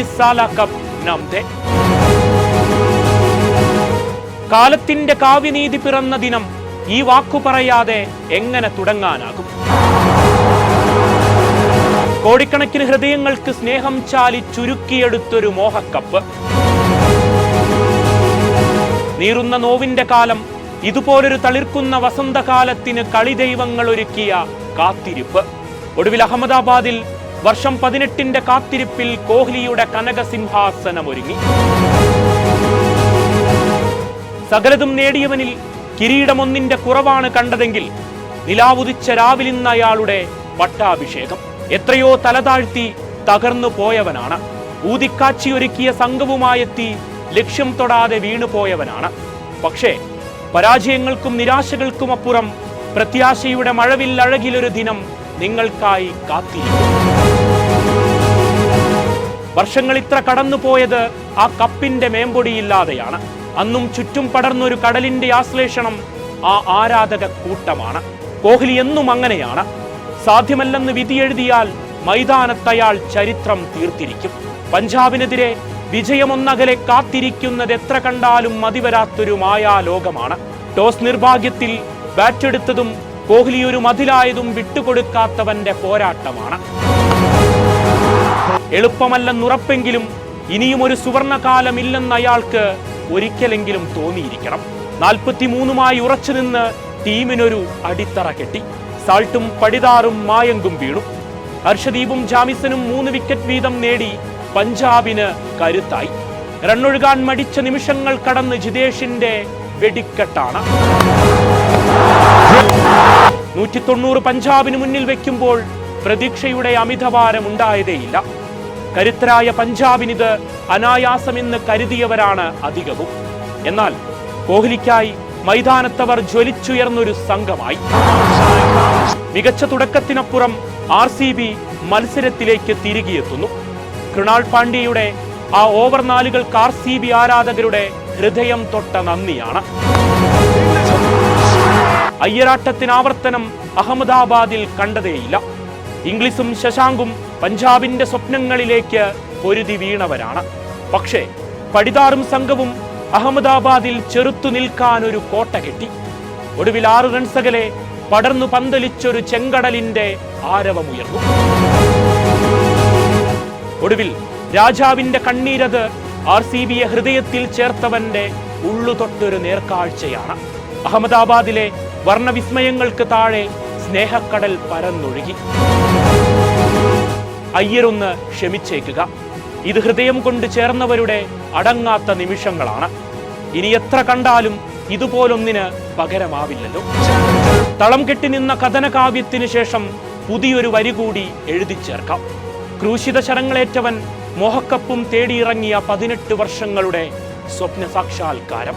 ഈ സാല കപ്പ് നാംതെ കാലത്തിന്റെ കാവ്യനീതി പിറന്ന ദിനം ഈ വാക്കു പറയാതെ എങ്ങനെ തുടങ്ങാനാകും? കോടിക്കണക്കിന് ഹൃദയങ്ങൾക്ക് സ്നേഹം ചാലി ചുരുക്കിയെടുത്തൊരു മോഹക്കപ്പ്. നീറുന്ന നോവിന്റെ കാലം ഇതുപോലൊരു തളിർക്കുന്ന വസന്തകാലത്തിന് കളിദൈവങ്ങൾ ഒരുക്കിയ കാത്തിരിപ്പ്. ഒടുവിൽ അഹമ്മദാബാദിൽ വർഷം പതിനെട്ടിന്റെ കാത്തിരിപ്പിൽ കോഹ്ലിയുടെ കനകസിംഹാസനം ഒരുങ്ങി സകലതും നേടിയവനിൽ കിരീടമൊന്നിന്റെ കുറവാണ് കണ്ടതെങ്കിൽ നിലാവുദിച്ച രാവിലിന്ന് അയാളുടെ പട്ടാഭിഷേകം. എത്രയോ തലതാഴ്ത്തി തകർന്നു പോയവനാണ്. ഊതിക്കാച്ചി ഒരുക്കിയ സംഘവുമായെത്തി ലക്ഷ്യം തൊടാതെ വീണുപോയവനാണ് പക്ഷേ പരാജയങ്ങൾക്കും നിരാശകൾക്കും അപ്പുറം പ്രത്യാശയുടെ മഴവിൽ അഴകിലൊരു ദിനം നിങ്ങൾക്കായി കാത്തിരിക്കും. വർഷങ്ങൾ ഇത്ര കടന്നുപോയത് ആ കപ്പിന്റെ മേമ്പൊടിയില്ലാതെയാണ്. അന്നും ചുറ്റും പടർന്നൊരു കടലിന്റെ ആശ്ലേഷണം ആ ആരാധക കൂട്ടമാണ്. കോഹ്ലി എന്നും അങ്ങനെയാണ്. സാധ്യമല്ലെന്ന് വിധിയെഴുതിയാൽ മൈതാനത്തയാൾ ചരിത്രം തീർത്തിരിക്കും. പഞ്ചാബിനെതിരെ വിജയമൊന്നകലെ കാത്തിരിക്കുന്നത് എത്ര കണ്ടാലും മതിവരാത്തൊരു മായാലോകമാണ്. ടോസ് നിർഭാഗ്യത്തിൽ ബാറ്റെടുത്തതും കോഹ്ലി ഒരു മതിലായതും വിട്ടുകൊടുക്കാത്തവന്റെ പോരാട്ടമാണ്. എളുപ്പമല്ലെന്നുറപ്പെങ്കിലും ഇനിയും ഒരു സുവർണകാലമില്ലെന്ന് അയാൾക്ക് ഒരിക്കലെങ്കിലും തോന്നിയിരിക്കണം. നാൽപ്പത്തിമൂന്നുമായി ഉറച്ചു നിന്ന് ടീമിനൊരു അടിത്തറ കെട്ടി. സാൾട്ടും പടിതാറും മായങ്കും വീണു. ഹർഷദീപും ജാമിസനും മൂന്ന് വിക്കറ്റ് വീതം നേടി പഞ്ചാബിന് കരുത്തായി. റണ്ണൊഴുകാൻ മടിച്ച നിമിഷങ്ങൾ കടന്ന് ജിതേഷിന്റെ വെടിക്കെട്ടാണ്. നൂറ്റി തൊണ്ണൂറ് പഞ്ചാബിന് മുന്നിൽ വെക്കുമ്പോൾ പ്രതീക്ഷയുടെ അമിതഭാരം ഉണ്ടായതേയില്ല. കരുത്തരായ പഞ്ചാബിനിത് അനായാസമെന്ന് കരുതിയവരാണ് അധികവും. എന്നാൽ കോഹ്ലിക്കായി മൈതാനത്തവർ ജ്വലിച്ചുയർന്നൊരു സംഘമായി. മികച്ച തുടക്കത്തിനപ്പുറം ആർ സി ബി മത്സരത്തിലേക്ക് തിരികെയെത്തുന്നു. കൃണാൾ പാണ്ഡ്യയുടെ ആ ഓവർ നാലുകൾക്ക് ആർ സി ബി ആരാധകരുടെ ഹൃദയം തൊട്ട നന്ദിയാണ്. അയ്യരാട്ടത്തിന് ആവർത്തനം അഹമ്മദാബാദിൽ കണ്ടതേയില്ല. ഇംഗ്ലീഷും ശശാങ്കും പഞ്ചാബിന്റെ സ്വപ്നങ്ങളിലേക്ക് പൊരുതി വീണവരാണ്. പക്ഷേ പടിതാറും സംഘവും അഹമ്മദാബാദിൽ ചെറുത്തു നിൽക്കാൻ ഒരു കോട്ട കെട്ടി. ഒടുവിൽ ആറ് റൺസകലെ പടർന്നു പന്തലിച്ചൊരു ചെങ്കടലിന്റെ ആരവമുയർന്നു. ഒടുവിൽ രാജാവിന്റെ കണ്ണീരത് ആർ സി ബിയെ ഹൃദയത്തിൽ ചേർത്തവന്റെ ഉള്ളു തൊട്ടൊരു നേർക്കാഴ്ചയാണ്. അഹമ്മദാബാദിലെ വർണവിസ്മയങ്ങൾക്ക് താഴെ സ്നേഹക്കടൽ പരന്നൊഴുകി. അയ്യരൊന്ന് ക്ഷമിച്ചേക്കുക. ഇത് ഹൃദയം കൊണ്ട് ചേർന്നവരുടെ അടങ്ങാത്ത നിമിഷങ്ങളാണ്. ഇനി എത്ര കണ്ടാലും ഇതുപോലൊന്നിന് പകരമാവില്ലല്ലോ. തളം കെട്ടി നിന്ന കഥനകാവ്യത്തിന് ശേഷം പുതിയൊരു വരി കൂടി എഴുതി ചേർക്കാം. ക്രൂശിത ശരങ്ങളേറ്റവൻ മോഹക്കപ്പും തേടിയിറങ്ങിയ പതിനെട്ട് വർഷങ്ങളുടെ സ്വപ്ന സാക്ഷാത്കാരം